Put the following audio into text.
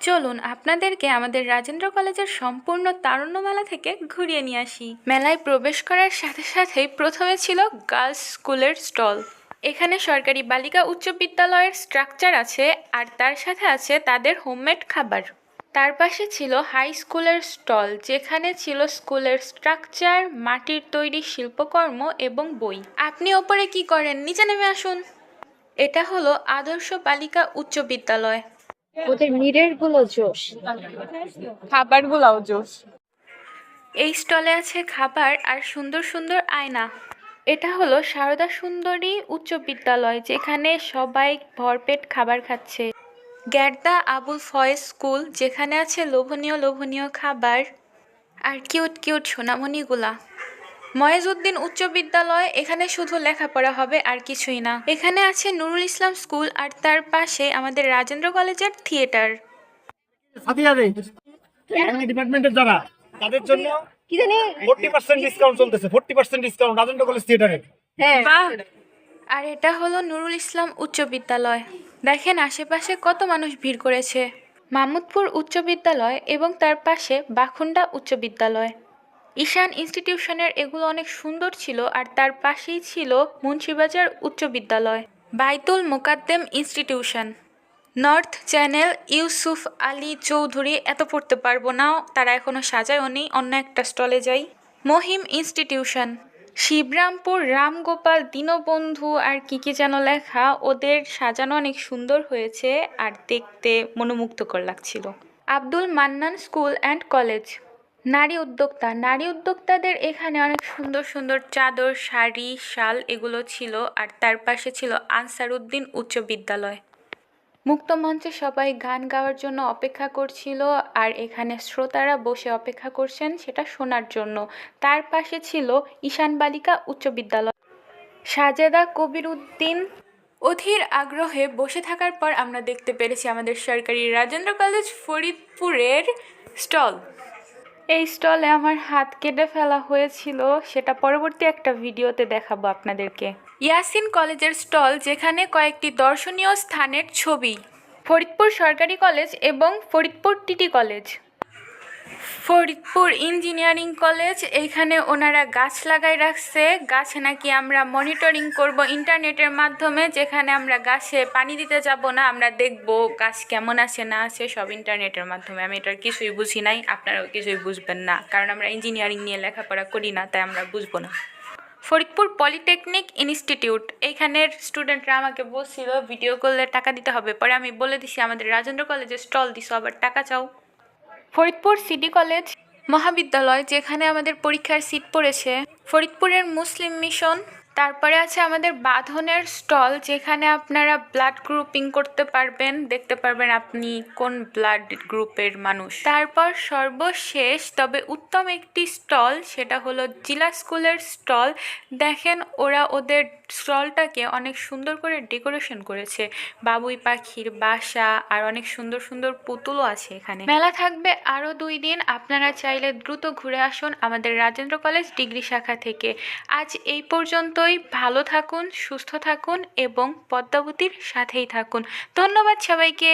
চলুন আপনাদেরকে আমাদের রাজেন্দ্র কলেজের সম্পূর্ণ তারুণ্য মেলা থেকে ঘুরিয়ে নিয়ে আসি। মেলায় প্রবেশ করার সাথে সাথেই প্রথমে ছিল গার্লস স্কুলের স্টল। এখানে সরকারি বালিকা উচ্চ বিদ্যালয়ের স্ট্রাকচার আছে আর তার সাথে আছে তাদের হোমমেড খাবার। তার পাশে ছিল হাই স্কুলের স্টল, যেখানে ছিল স্কুলের স্ট্রাকচার, মাটির তৈরি শিল্পকর্ম এবং বই। আপনি ওপরে কি করেন? নিচে নেমে আসুন। এটা হলো আদর্শ বালিকা উচ্চ বিদ্যালয়। ওদের মিরেরগুলো জোশ। খাবার গুলাও জোস এই স্টলে আছে খাবার আর সুন্দর সুন্দর আয়না। এটা হলো সারদা সুন্দরী উচ্চ বিদ্যালয় যেখানে সবাই ভরপেট খাবার খাচ্ছে। গ্যার্দা আবুল ফয়েজ স্কুল যেখানে আছে লোভনীয় লোভনীয় খাবার আর কিউট কিউট সোনামণিগুলা। ময়েজউদ্দিন উচ্চ বিদ্যালয় এখানে শুধু লেখাপড়া হবে আর কিছুই না। এখানে আছে নুরুল ইসলাম স্কুল আর তার পাশে আমাদের রাজেন্দ্র কলেজের থিয়েটার। ডিপার্টমেন্টের যারা তাদের জন্য কি জানি? ফোর্টি পার্সেন্ট ডিসকাউন্ট চলতেছে forty percent discount Rajendra college থিয়েটারে। হ্যাঁ। আর এটা হলো নুরুল ইসলাম উচ্চ বিদ্যালয়। দেখেন আশেপাশে কত মানুষ ভিড় করেছে। মামুদপুর উচ্চ বিদ্যালয় এবং তার পাশে বাখুন্ডা উচ্চ বিদ্যালয়। ঈশান ইনস্টিটিউশনের এগুলো অনেক সুন্দর ছিল আর তার পাশেই ছিল মুন্সিবাজার উচ্চ বিদ্যালয়। Baitul Mokaddem institution north channel Yusuf Ali Chowdhury এত পড়তে পারব না, তারা এখনও সাজায়ও নেই অন্য একটা স্টলে যাই। মহিম ইনস্টিটিউশন শিবরামপুর রামগোপাল দীনবন্ধু আর কি কি যেন লেখা, ওদের সাজানো অনেক সুন্দর হয়েছে আর দেখতে মনোমুগ্ধকর লাগছিল। Abdul Mannan school and college. নারী উদ্যোক্তা। নারী উদ্যোক্তাদের এখানে অনেক সুন্দর সুন্দর চাদর, শাড়ি, শাল এগুলো ছিল আর তার পাশে ছিল আনসারউদ্দিন উচ্চ বিদ্যালয়। মুক্ত মঞ্চে সবাই গান গাওয়ার জন্য অপেক্ষা করছিল আর এখানে শ্রোতারা বসে অপেক্ষা করছেন সেটা শোনার জন্য। তার পাশে ছিল ঈশান বালিকা উচ্চ বিদ্যালয়। সাজেদা কবির উদ্দিন অধীর আগ্রহে বসে থাকার পর আমরা দেখতে পেরেছি আমাদের সরকারি রাজেন্দ্র কলেজ ফরিদপুরের স্টল। এই স্টলে আমার হাত কেটে ফেলা হয়েছিল, সেটা পরবর্তী একটা ভিডিওতে দেখাবো আপনাদেরকে। ইয়াসিন কলেজের স্টল, যেখানে কয়েকটি দর্শনীয় স্থানের ছবি। ফরিদপুর সরকারি কলেজ এবং Faridpur TT college. Faridpur engineering college, এইখানে ওনারা গাছ লাগাই রাখছে। গাছে নাকি আমরা মনিটরিং করব ইন্টারনেটের মাধ্যমে, যেখানে আমরা গাছে পানি দিতে যাব না, আমরা দেখব গাছ কেমন আছে, না আছে, সব ইন্টারনেটের মাধ্যমে। আমি এটার কিছুই বুঝি নাই, আপনারাও কিছুই বুঝবেন না, কারণ আমরা ইঞ্জিনিয়ারিং নিয়ে লেখাপড়া করি না, তাই আমরা বুঝব না। ফরিদপুর পলিটেকনিক ইনস্টিটিউট, এইখানের স্টুডেন্টরা আমাকে বলছিল, ভিডিও করলে টাকা দিতে হবে। পরে আমি বলে দিছি, আমাদের রাজেন্দ্র কলেজে স্টল দিছো, আবার টাকা চাও। ফরিদপুর সিটি কলেজ মহাবিদ্যালয় যেখানে আমাদের পরীক্ষার সিট পড়েছে। ফরিদপুরের মুসলিম মিশন তারপরে আছে আমাদের বাঁধনের স্টল, যেখানে আপনারা ব্লাড গ্রুপিং করতে পারবেন। দেখতে পারবেন আপনি কোন ব্লাড গ্রুপের মানুষ। তারপর সর্বশেষ, তবে উত্তম একটি স্টল, সেটা হলো জিলা স্কুলের স্টল। দেখেন, ওরা ওদের স্টলটাকে অনেক সুন্দর করে ডেকোরেশন করেছে। বাবুই পাখির বাসা, আর অনেক সুন্দর সুন্দর পুতুলও আছে এখানে। মেলা থাকবে আরও দুই দিন। আপনারা চাইলে দ্রুত ঘুরে আসুন আমাদের রাজেন্দ্র কলেজ ডিগ্রি শাখা থেকে। আজ এই পর্যন্তই ভালো থাকুন সুস্থ থাকুন এবং পদ্মাবতীর সাথেই থাকুন। ধন্যবাদ সবাইকে।